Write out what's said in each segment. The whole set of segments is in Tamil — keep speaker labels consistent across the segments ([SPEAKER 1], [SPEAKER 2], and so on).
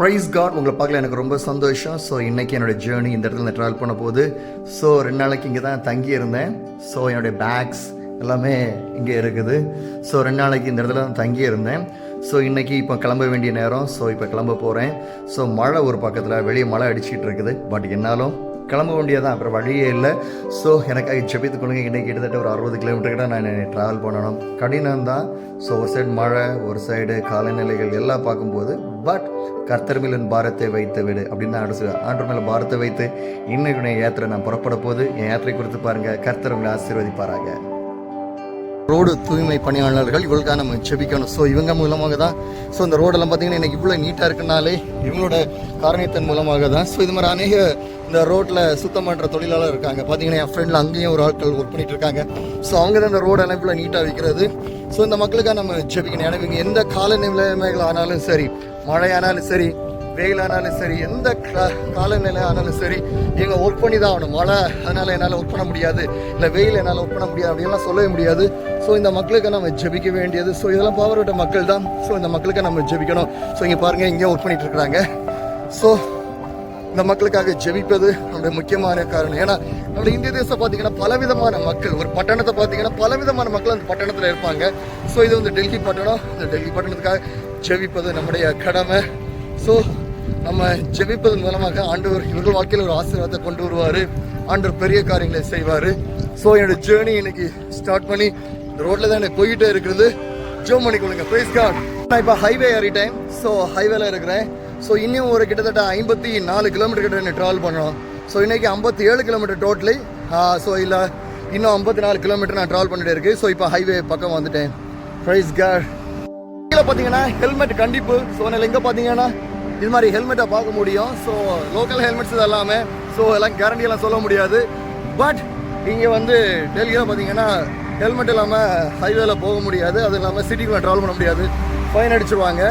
[SPEAKER 1] ப்ரைஸ் காட் உங்களை பார்க்கல எனக்கு ரொம்ப சந்தோஷம். ஸோ இன்றைக்கி என்னோட ஜேர்னி இந்த இடத்துல ட்ராவல் பண்ண போகுது. ஸோ ரெண்டு நாளைக்கு இங்கே தான் தங்கியிருந்தேன் ஸோ என்னுடைய பேக்ஸ் எல்லாமே இங்கே இருக்குது. ஸோ ரெண்டு நாளைக்கு இந்த இடத்துல தான் தங்கியிருந்தேன் ஸோ இன்றைக்கி இப்போ கிளம்ப வேண்டிய நேரம். ஸோ இப்போ கிளம்ப போகிறேன் ஸோ மழை ஒரு பக்கத்தில் வெளியே மழை அடிச்சிட்டு இருக்குது. பட் என்னாலும் கிளம்ப வேண்டியதான் அப்புறம் வழியே இல்லை. ஸோ எனக்காக ஜெபித்து கொடுங்க இன்றைக்கி கிட்டத்தட்ட ஒரு அறுபது கிலோமீட்டர் கிட்ட நான் ட்ராவல் பண்ணணும். கடினம் தான். ஸோ ஒரு சைடு மழை ஒரு சைடு காலநிலைகள் எல்லாம் பார்க்கும்போது பட் கர்த்தர் மேல் பாரத்தை வைத்து விடு அப்படின்னு தான் அடுத்து ஆண்டு மேலே பாரத்தை வைத்து இன்னைக்கு என் யாத்திரை நான் புறப்பட போது என் யாத்திரை குறித்து பாருங்க. கர்த்தர் உங்களை ஆசீர்வதிப்பாராங்க ரோடு தூய்மை பணியாளர்கள் இவங்களுக்காக நம்ம செபிக்கணும். ஸோ இவங்க மூலமாக தான் ஸோ இந்த ரோடெல்லாம் பார்த்தீங்கன்னா எனக்கு இவ்வளோ நீட்டாக இருக்குனாலே இவங்களோட காரணத்தின் மூலமாக தான் ஸோ இது மாதிரி அநேக இந்த ரோட்டில் சுத்தம் பண்ணுற தொழிலாளர் இருக்காங்க. பார்த்தீங்கன்னா என் ஃப்ரெண்டில் அங்கேயும் ஒரு ஆட்கள் ஒர்க் பண்ணிட்டு இருக்காங்க. ஸோ அவங்க தான் இந்த ரோடெல்லாம் இவ்வளோ நீட்டாக வைக்கிறது. ஸோ இந்த மக்களுக்காக நம்ம ஜெபிக்கணும் ஏன்னா இவங்க எந்த கால நிலைமைகள் ஆனாலும் சரி மழையானாலும் சரி வெயிலானாலும் சரி எந்த காலநிலை ஆனாலும் சரி இவங்க ஒர்க் பண்ணி தான் ஆகணும். மழை அதனால் என்னால் ஒர்க் பண்ண முடியாது. இல்லை வெயில் என்னால் ஒர்க் பண்ண முடியாது அப்படின்லாம் சொல்லவே முடியாது. ஸோ இந்த மக்களுக்கு நம்ம ஜெபிக்க வேண்டியது. ஸோ இதெல்லாம் பாவரோட மக்கள் தான் ஸோ இந்த மக்களுக்கு நம்ம ஜெபிக்கணும். ஸோ இங்கே பாருங்கள் இங்கே ஒர்க் பண்ணிட்டு இருக்கிறாங்க. ஸோ இந்த மக்களுக்காக ஜெபிப்பது நம்முடைய முக்கியமான காரணம். ஏன்னா நம்முடைய இந்திய தேசம் பார்த்தீங்கன்னா பலவிதமான மக்கள் ஒரு பட்டணத்தை பார்த்தீங்கன்னா பலவிதமான மக்கள் அந்த பட்டணத்தில் இருப்பாங்க. ஸோ இது வந்து டெல்லி பட்டணம். இந்த டெல்லி பட்டணத்துக்காக ஜெபிப்பது நம்முடைய கடமை. ஸோ நம்ம ஜெபிப்பதன் மூலமாக ஆண்டவர் இவர்கள் வாழ்க்கையில் ஒரு ஆசீர்வாதத்தை கொண்டு வருவார். ஆண்டவர் பெரிய காரியங்களை செய்வார். ஸோ என்னோட ஜேர்னி இன்னைக்கு ஸ்டார்ட் பண்ணி இந்த ரோட்ல தான் எனக்கு போயிட்டே இருக்கிறது. ஜோ பண்ணி கொடுங்க ப்ரைஸ் கார்ட் நான் இப்போ ஹைவே ஏறிட்டேன் ஸோ ஹைவேல இருக்கிறேன். ஸோ இன்னும் ஒரு கிட்டத்தட்ட ஐம்பத்தி நாலு கிலோமீட்டர் கிட்ட என்ன ட்ராவல் பண்ணணும். ஸோ இன்றைக்கி ஐம்பத்தி ஏழு கிலோமீட்டர் டோட்டலி ஸோ இல்லை இன்னும் ஐம்பத்தி நாலு கிலோமீட்டர் நான் ட்ராவல் பண்ணிட்டு இருக்கு. ஸோ இப்போ ஹைவே பக்கம் வந்துட்டேன். ப்ரைஸ் கார்ட் கீழே பார்த்தீங்கன்னா ஹெல்மெட் கண்டிப்பு. ஸோ அதில் எங்கே பார்த்தீங்கன்னா இது மாதிரி ஹெல்மெட்டை பார்க்க முடியும். ஸோ லோக்கல் ஹெல்மெட்ஸ் இது எல்லாமே ஸோ எல்லாம் கேரண்டியெல்லாம் சொல்ல முடியாது. பட் இங்கே வந்து டெல்லியில் பார்த்தீங்கன்னா ஹெல்மெட் இல்லாமல் ஹைவேல போக முடியாது. அது இல்லாமல் சிட்டிக்குள்ளே ட்ராவல் பண்ண முடியாது. ஃபைன் அடிச்சிருவாங்க.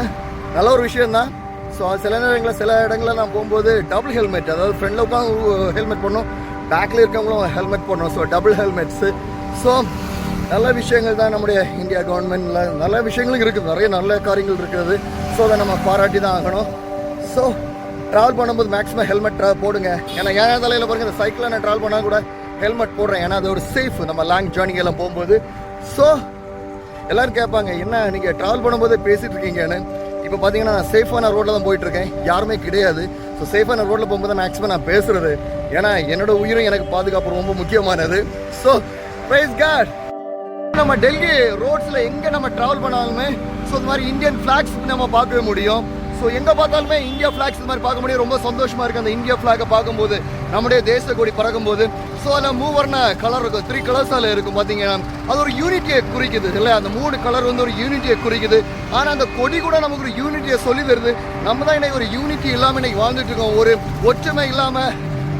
[SPEAKER 1] நல்ல ஒரு விஷயந்தான் ஸோ சில நேரங்களில் சில இடங்களில் நான் போகும்போது டபுள் ஹெல்மெட் அதாவது ஃப்ரெண்டில் உட்காந்து ஹெல்மெட் போடணும். பேக்கில் இருக்கவங்களும் ஹெல்மெட் போடணும். ஸோ டபுள் ஹெல்மெட்ஸு ஸோ நல்ல விஷயங்கள் தான் நம்முடைய இந்தியா கவர்மெண்ட்டில் நல்ல விஷயங்களும் இருக்குது நிறைய நல்ல காரியங்கள் இருக்குது ஸோ அதை நம்ம பாராட்டி தான் ஆகணும். ஸோ ட்ராவல் பண்ணும்போது மேக்ஸிமம் ஹெல்மெட் போடுங்க. ஏன்னா ஏன் தலையில் பாருங்க இந்த சைக்கிளில் நான் ட்ராவல் பண்ணால் கூட ஹெல்மெட் போடுறேன். ஏன்னா அது ஒரு சேஃப் நம்ம லாங் ஜேர்னிங் எல்லாம் போகும்போது. ஸோ எல்லோரும் கேட்பாங்க என்ன நீங்கள் ட்ராவல் பண்ணும்போது பேசிகிட்டு இருக்கீங்கன்னு? இப்போ பார்த்தீங்கன்னா நான் சேஃபான ரோட்டில் தான் போயிட்டுருக்கேன் யாருமே கிடையாது. ஸோ சேஃபான ரோட்டில் போகும்போது மேக்ஸிமம் நான் பேசுகிறது ஏன்னா என்னோட உயிரும் எனக்கு பாதுகாப்பு ரொம்ப முக்கியமானது. ஸோ ப்ரைஸ் கார்ட் நம்ம டெல்லி ரோட்ஸில் எங்கே நம்ம ட்ராவல் பண்ணாலுமே ஸோ இந்த மாதிரி இந்தியன் ஃப்ளாக்ஸ் நம்ம பார்க்கவே முடியும். ஸோ எங்க பார்த்தாலுமே இந்தியா ஃப்ளாக்ஸ் இந்த மாதிரி பார்க்க முடியும் ரொம்ப சந்தோஷமா இருக்கு. அந்த இந்தியா ஃப்ளாகை பார்க்கும்போது நம்முடைய தேச கொடி பறக்கும்போது ஸோ அதில் மூவர்ண கலர் இருக்கும் த்ரீ கலர்ஸ் அதில் இருக்கும் பார்த்தீங்கன்னா அது ஒரு யூனிட்டியை குறிக்குது. இல்லை அந்த மூணு கலர் வந்து ஒரு யூனிட்டியை குறிக்குது. ஆனால் அந்த கொடி கூட நமக்கு ஒரு யூனிட்டியை சொல்லி தருது. நம்ம தான் இன்னைக்கு ஒரு யூனிட்டி இல்லாமல் இன்னைக்கு வாழ்ந்துட்டு இருக்கோம். ஒரு ஒற்றுமை இல்லாமல்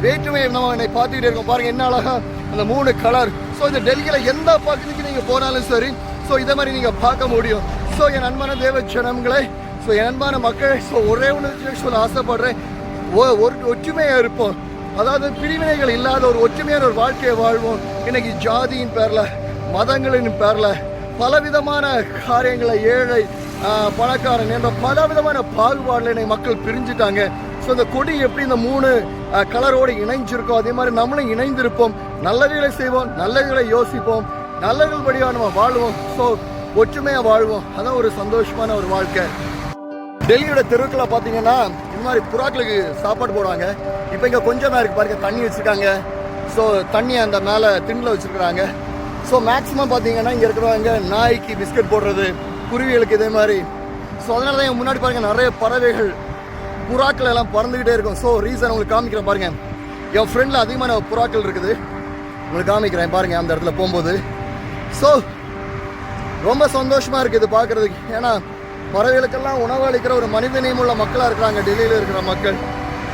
[SPEAKER 1] வேற்றுமை நம்ம என்னை பார்த்துக்கிட்டே இருக்கோம். பாருங்க என்ன அழகா அந்த மூணு கலர் ஸோ இந்த டெல்லியில் எந்த பகுதிக்கு நீங்கள் போனாலும் சரி ஸோ இதை மாதிரி நீங்கள் பார்க்க முடியும். ஸோ என் அன்பான தேவ ஜனங்களே ஸோ அன்பான மக்களே ஸோ ஒரே ஒன்று சொல்ல ஆசைப்படுறேன். ஒ- ஒரு ஒற்றுமையாக இருப்போம். அதாவது பிரிவினைகள் இல்லாத ஒரு ஒற்றுமையான ஒரு வாழ்க்கையை வாழ்வோம். இன்னைக்கு ஜாதியின் பேரில் மதங்களின் பேரில் பலவிதமான காரியங்களை ஏழை பணக்காரன் என்ற பலவிதமான பாகுபாடில் என்னை மக்கள் பிரிஞ்சுட்டாங்க. ஸோ இந்த கொடி எப்படி இந்த மூணு கலரோடு இணைஞ்சிருக்கோ அதே மாதிரி நம்மளும் இணைந்திருப்போம். நல்லதுகளை செய்வோம் நல்லதுகளை யோசிப்போம். நல்லதுகள் படியாக நம்ம வாழ்வோம். ஸோ ஒற்றுமையாக வாழ்வோம். அதான் ஒரு சந்தோஷமான ஒரு வாழ்க்கை. டெல்லியோட தெருக்களை பார்த்தீங்கன்னா இந்த மாதிரி புறாக்களுக்கு சாப்பாடு போடுவாங்க. இப்போ இங்கே கொஞ்சம் தான் பாருங்கள் தண்ணி வச்சுருக்காங்க. ஸோ தண்ணி அந்த மேலே திண்டில் வச்சுருக்குறாங்க. ஸோ மேக்ஸிமம் பார்த்தீங்கன்னா இங்கே இருக்கிறவங்க நாய்க்கு பிஸ்கட் போடுறது குருவிகளுக்கு இதே மாதிரி. ஸோ அதனால தான் என் முன்னாடி பாருங்கள் நிறைய பறவைகள் புறாக்கள் எல்லாம் பறந்துக்கிட்டே இருக்கும். ஸோ ரீசன் உங்களுக்கு காமிக்கிறேன் பாருங்க. என் ஃப்ரெண்டில் அதிகமான புறாக்கள் இருக்குது. உங்களுக்கு காமிக்கிறேன் பாருங்கள் அந்த இடத்துல போகும்போது. ஸோ ரொம்ப சந்தோஷமாக இருக்குது இது ஏன்னா பறவைகளுக்கெல்லாம் உணவு அளிக்கிற ஒரு மனித உள்ள மக்களாக இருக்கிறாங்க டெல்லியில் இருக்கிற மக்கள்.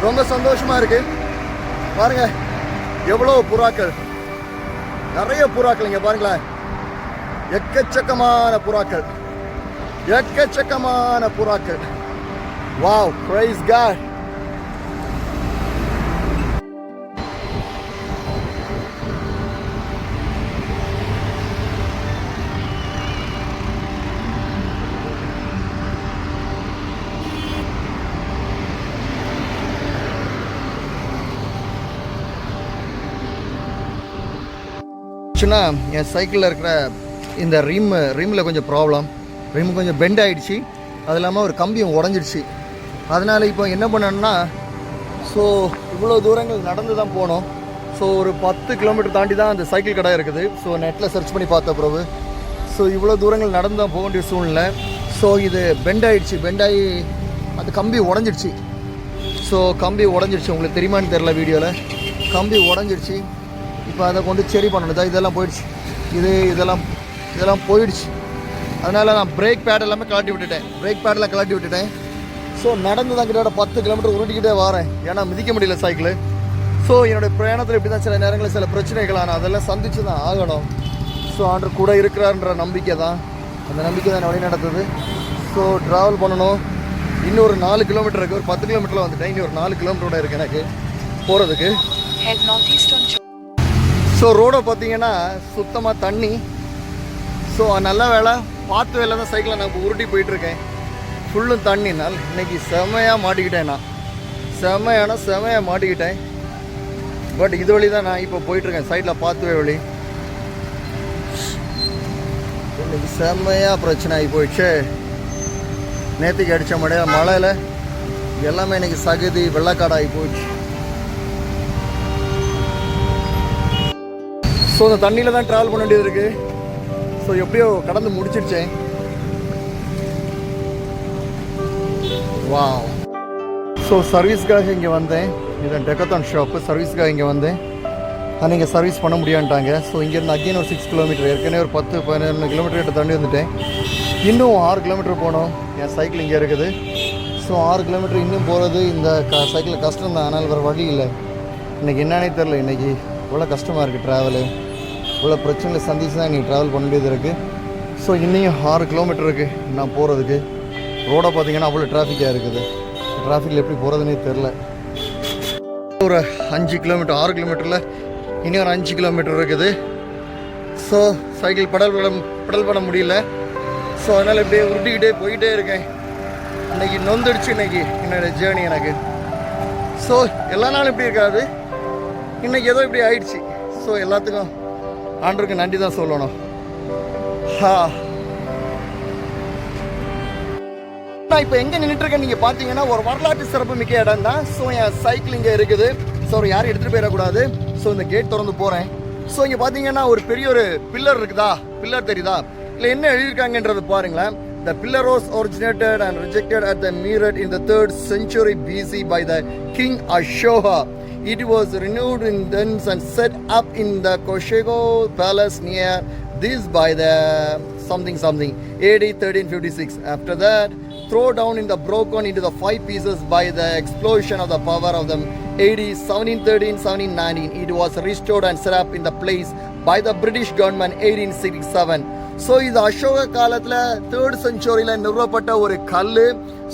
[SPEAKER 1] ரொம்ப சந்தோஷமாக இருக்கு. பாருங்க எவ்வளோ புறாக்கள். நிறைய புறாக்கள் இங்கே பாருங்களேன். எக்கச்சக்கமான புறாக்கள். எக்கச்சக்கமான புறாக்கள். வாவ் பிரைஸ் காட் ஆச்சுன்னா என் சைக்கிளில் இருக்கிற இந்த ரிம் ரிம்மில் கொஞ்சம் ப்ராப்ளம் ரிம் கொஞ்சம் பெண்ட் ஆகிடுச்சு அது இல்லாமல் ஒரு கம்பியும் உடஞ்சிடுச்சு. அதனால் இப்போ என்ன பண்ணணும்னா ஸோ இவ்வளோ தூரங்கள் நடந்து தான் போனோம். ஸோ ஒரு பத்து கிலோமீட்டர் தாண்டி தான் அந்த சைக்கிள் கடை இருக்குது. ஸோ நெட்டில் சர்ச் பண்ணி பார்த்த பிறகு ஸோ இவ்வளோ தூரங்கள் நடந்து தான் போக வேண்டிய சூழ்நிலை. ஸோ இது பெண்ட் ஆகிடுச்சு பெண்ட் ஆகி அந்த கம்பி உடஞ்சிடுச்சு. ஸோ கம்பி உடஞ்சிடுச்சு. உங்களுக்கு தெரியுமான்னு தெரில வீடியோவில் கம்பி உடஞ்சிடுச்சு. இப்போ அதை கொண்டு சரி பண்ணணும். தான் இதெல்லாம் போயிடுச்சு. இது இதெல்லாம் இதெல்லாம் போயிடுச்சு. அதனால் நான் பிரேக் பேட் எல்லாமே கலட்டி விட்டுட்டேன். பிரேக் பேடெல்லாம் கலட்டி விட்டுட்டேன். ஸோ நடந்து தான் கிட்டத்தட்ட பத்து கிலோமீட்டர் உருட்டிக்கிட்டே வரேன். ஏன்னா மிதிக்க முடியல சைக்கிள் ஸோ என்னுடைய பிரயாணத்தில் இப்படி தான் சில நேரங்களில் சில பிரச்சனைகள் ஆனால் அதெல்லாம் சந்தித்து தான் ஆகணும். ஸோ ஆண்டர் கூட இருக்கிறார்ன்ற நம்பிக்கை தான். அந்த நம்பிக்கை தான் வழி நடத்துது ஸோ ட்ராவல் பண்ணணும். இன்னொரு நாலு கிலோமீட்டர் இருக்குது ஒரு பத்து கிலோமீட்டரில் வந்துட்டேன். இன்னும் ஒரு நாலு கிலோமீட்டரோட இருக்குது எனக்கு. போகிறதுக்கு ஸோ ரோடை பார்த்தீங்கன்னா சுத்தமாக தண்ணி. ஸோ நல்ல வேலை பார்த்து வேலை தான் சைக்கிளை நான் இப்போ உருட்டி போயிட்டுருக்கேன். ஃபுல்லும் தண்ணி. நாள் இன்னைக்கு செமையாக மாட்டிக்கிட்டேன் நான். செமையான செமையாக மாட்டிக்கிட்டேன். பட் இது வழி தான் நான் இப்போ போயிட்டுருக்கேன். சைடில் பார்த்துவே வழி. இன்னைக்கு செம்மையாக பிரச்சனை ஆகி போயிடுச்சு. நேற்றுக்கு அடித்த மழையில் மழையில் எல்லாமே இன்னைக்கு சகுதி வெள்ளக்காடாகி போயிடுச்சு ஸோ இந்த தண்ணியில் தான் ட்ராவல் பண்ண வேண்டியது இருக்குது ஸோ எப்படியோ கடந்து முடிச்சிடுச்சேன் வா ஸோ சர்வீஸ்க்காக இங்கே வந்தேன். இது டெக்கத்தான் ஷாப்பு சர்வீஸ்க்காக இங்கே வந்தேன். ஆனால் இங்கே சர்வீஸ் பண்ண முடியான்ட்டாங்க. ஸோ இங்கேருந்து அகெயின் ஒரு சிக்ஸ் கிலோமீட்டர் ஏற்கனவே ஒரு பத்து பதினொன்று கிலோமீட்டர் கிட்ட தாண்டி வந்துட்டேன் இன்னும் ஆறு கிலோமீட்டர் போகணும் என் சைக்கிள் இங்கே இருக்குது. ஸோ ஆறு கிலோமீட்டர் இன்னும் போகிறது இந்த க சைக்கிள் கஷ்டம் தான் ஆனால் வேறு வழி இல்லை. இன்றைக்கி என்னன்னே தெரில இன்றைக்கி இவ்வளோ கஷ்டமாக இருக்குது ட்ராவலு இவ்வளோ பிரச்சனைகளை சந்திச்சு தான் எனக்கு ட்ராவல் பண்ண வேண்டியது இருக்குது ஸோ இன்னையும் ஆறு கிலோமீட்டர் இருக்குது நான் போகிறதுக்கு ரோடை பார்த்தீங்கன்னா அவ்வளோ டிராஃபிக்காக இருக்குது. டிராஃபிக்கில் எப்படி போகிறதுனே தெரில ஒரு அஞ்சு கிலோமீட்டர் ஆறு கிலோமீட்டரில் இன்னும் ஒரு அஞ்சு கிலோமீட்டர் இருக்குது. ஸோ சைக்கிள் படல் படம் படல் பண்ண முடியல. ஸோ அதனால் இப்படியே உருட்டிக்கிட்டே போயிட்டே இருக்கேன். இன்றைக்கி நொந்துடுச்சு இன்றைக்கி என்னோடய ஜேர்னி எனக்கு. ஸோ எல்லா நாளும் இப்படி இருக்காது. இன்றைக்கி ஏதோ இப்படி ஆயிடுச்சு. ஸோ எல்லாத்துக்கும் ஆண்டருக்கு நன்றி தான் சொல்லணும். ஹா. நான் இப்போ எங்கே நின்றுட்டுருக்கேன் நீங்கள் பார்த்தீங்கன்னா ஒரு வரலாற்று சிறப்பு மிக்க இடம் தான். ஸோ என் சைக்கிள் இங்கே இருக்குது. ஸோ யாரும் எடுத்துகிட்டு போயிடக்கூடாது. ஸோ இந்த கேட் திறந்து போகிறேன் ஸோ இங்கே பார்த்தீங்கன்னா ஒரு பெரிய ஒரு பில்லர் இருக்குதா? பில்லர் தெரியுதா? இல்லை என்ன எழுதியிருக்காங்கன்றது பாருங்களேன். The pillar was originated and rejected at the Meerut in the third century BC by the king Ashoka It was renewed in thence and set up in the Koshego palace near this by the something something AD 1356. After that, throw down in the broken into the five pieces by the explosion of the power of the AD 1713 1719. It was restored and set up in the place by the British government 1867. So இது அசோக காலத்தில் தேர்ட் செஞ்சுரியில் நிறுவப்பட்ட ஒரு கல்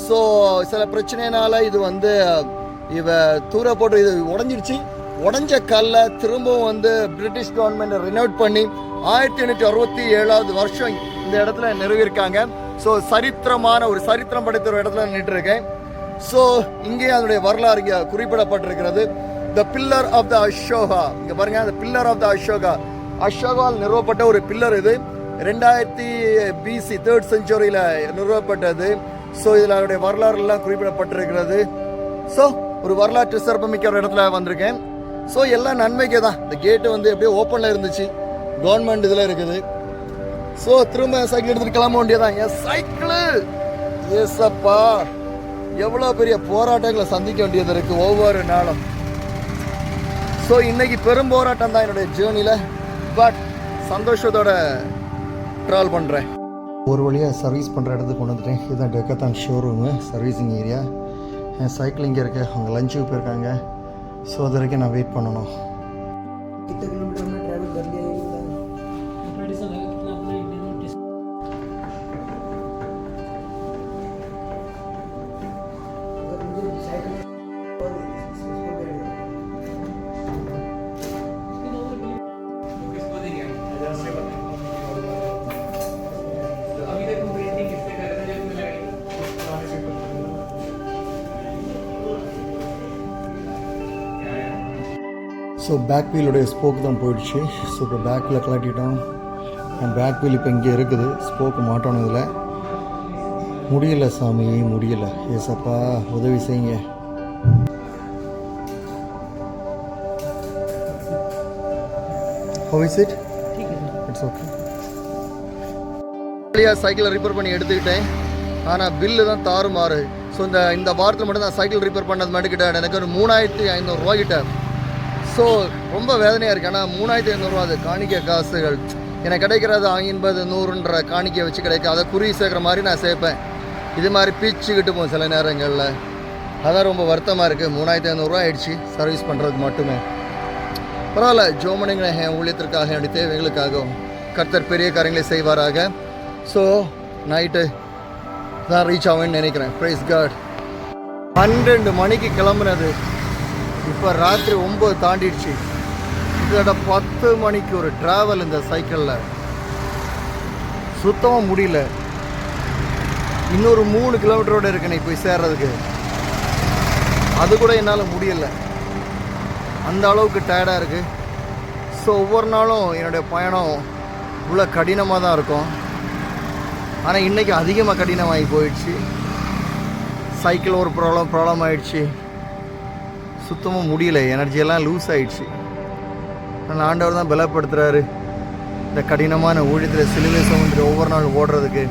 [SPEAKER 1] ஸோ சில பிரச்சனைனால இது வந்து இவ தூர போட்டு இது உடஞ்சிடுச்சு உடஞ்ச கல்லை திரும்பவும் வந்து பிரிட்டிஷ் கவர்மெண்ட் ரினோட் பண்ணி ஆயிரத்தி எண்ணூற்றி அறுபத்தி ஏழாவது வருஷம் இந்த இடத்துல நிறுவியிருக்காங்க. ஸோ சரித்திரமான ஒரு சரித்திரம் படைத்த ஒரு இடத்துல நின்று இருக்கேன் ஸோ இங்கேயும் அதனுடைய வரலாறு இங்கே குறிப்பிடப்பட்டிருக்கிறது. The pillar of the Ashoka இங்கே பாருங்க அந்த பில்லர் ஆஃப் த அசோகா அசோகால் நிறுவப்பட்ட ஒரு பில்லர் இது. ரெண்டாயிரத்தி பிசி தேர்ட் செஞ்சுரியில் நிறுவப்பட்டது. ஸோ இதில் அதனுடைய வரலாறு எல்லாம் குறிப்பிடப்பட்டிருக்கிறது. ஸோ ஒரு வரலாற்று சிறப்புமிக்க ஒரு இடத்துல வந்திருக்கேன். ஸோ எல்லாம் நன்மைக்கே தான் இந்த கேட்டு வந்து எப்படியோ ஓப்பனில் இருந்துச்சு. கவர்மெண்ட் இதில் இருக்குது. ஸோ திரும்ப சைக்கிள் எடுத்துகிட்டு கிளம்ப வேண்டியதான் என் சைக்கிளு ஏசப்பா எவ்வளோ பெரிய போராட்டங்களை சந்திக்க வேண்டியது இருக்குது ஒவ்வொரு நாளும். ஸோ இன்னைக்கு பெரும் போராட்டம் தான் என்னுடைய ஜேர்னியில் பட் சந்தோஷத்தோட ட்ராவல் பண்ணுறேன் ஒரு வழியாக சர்வீஸ் பண்ணுற இடத்துக்கு கொண்டு வந்துட்டேன். இதுதான் டெக்கத்தான் ஷோரூமு சர்வீசிங் ஏரியா என் சைக்கிள் இங்கே இருக்கு. அவங்க லஞ்சுக்கு போயிருக்காங்க. ஸோ அது வரைக்கும் நான் வெயிட் பண்ணணும். ஸோ பேக் வீலுடைய ஸ்போக் தான் போயிடுச்சு. ஸோ இப்போ பேக்கில் கலட்டிட்டோம் அண்ட் பேக் வீல் இப்போ இங்கே இருக்குது. ஸ்போக்கு மாட்டோம் இதில். முடியலை சாமி முடியலை. ஏசப்பா உதவி செய்யுங்க. How is it it's okay வழியாக சைக்கிளை ரிப்பேர் பண்ணி எடுத்துக்கிட்டேன். ஆனால் பில்லு தான் தாறுமாறு. ஸோ இந்த இந்த வாரத்தில் மட்டும் தான் சைக்கிள் ரிப்பேர் பண்ணது மட்டுக்கிட்ட எனக்கு ஒரு மூணாயிரத்தி ஐநூறுரூவா கிட்ட. ஸோ ரொம்ப வேதனையாக இருக்குது ஆனால் மூணாயிரத்தி ஐநூறுரூவா அது காணிக்க காசுகள். எனக்கு கிடைக்கிறது ஐம்பது நூறுன்ற காணிக்கை வச்சு கிடைக்கும் அதை குறி சேர்க்குற மாதிரி நான் சேர்ப்பேன். இது மாதிரி பிச்சுக்கிட்டு போகும் சில நேரங்களில். அதான் ரொம்ப வருத்தமாக இருக்குது மூணாயிரத்தி ஐநூறுரூவா ஆயிடுச்சு. சர்வீஸ் பண்ணுறதுக்கு மட்டுமே. பரவாயில்ல. ஜோமனிங்கிற என் ஊழியத்திற்காக என்னுடைய தேவைகளுக்காகவும் கர்த்தர் பெரிய காரியங்களை செய்வாராக. ஸோ நைட்டு தான் ரீச் ஆகும்னு நினைக்கிறேன். ப்ரைஸ் காட் பன்னெண்டு மணிக்கு கிளம்புனது. இப்போ ராத்திரி ஒம்பது தாண்டிடுச்சு. இதோட பத்து மணிக்கு ஒரு ட்ராவல் இந்த சைக்கிளில் சுத்தமாக முடியல. இன்னொரு மூணு கிலோமீட்டரோட இருக்கு நீ போய் சேர்றதுக்கு. அது கூட என்னால் முடியலை. அந்த அளவுக்கு டயர்டாக இருக்குது ஸோ ஒவ்வொரு நாளும் என்னுடைய பயணம் இவ்வளோ கடினமாக தான் இருக்கும். ஆனால் இன்றைக்கி அதிகமாக கடினமாகி போயிடுச்சு. சைக்கிள் ஒரு ப்ராப்ளம் ப்ராப்ளம் ஆகிடுச்சு சுத்தமாக முடியல. எனர்ஜியெல்லாம் லூஸ் ஆயிடுச்சு. ஆனால் ஆண்டவர் தான் பலப்படுத்துகிறாரு இந்த கடினமான ஊழியத்தில் சிலுவை சுமந்துட்டு ஒவ்வொரு நாள் ஓடுறதுக்கு.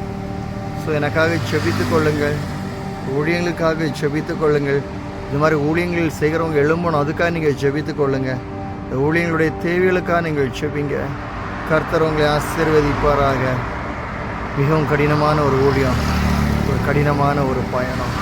[SPEAKER 1] ஸோ எனக்காக செபித்து கொள்ளுங்கள். ஊழியங்களுக்காக செபித்து கொள்ளுங்கள். இது மாதிரி ஊழியங்கள் செய்கிறவங்க எழும்பணும். அதுக்காக நீங்கள் செபித்து கொள்ளுங்கள் இந்த ஊழியங்களுடைய தேவைகளுக்காக நீங்கள் செபிங்க. கர்த்தர் உங்களை ஆசீர்வதிப்பாராக. மிகவும் கடினமான ஒரு ஊழியம். ஒரு கடினமான ஒரு பயணம்.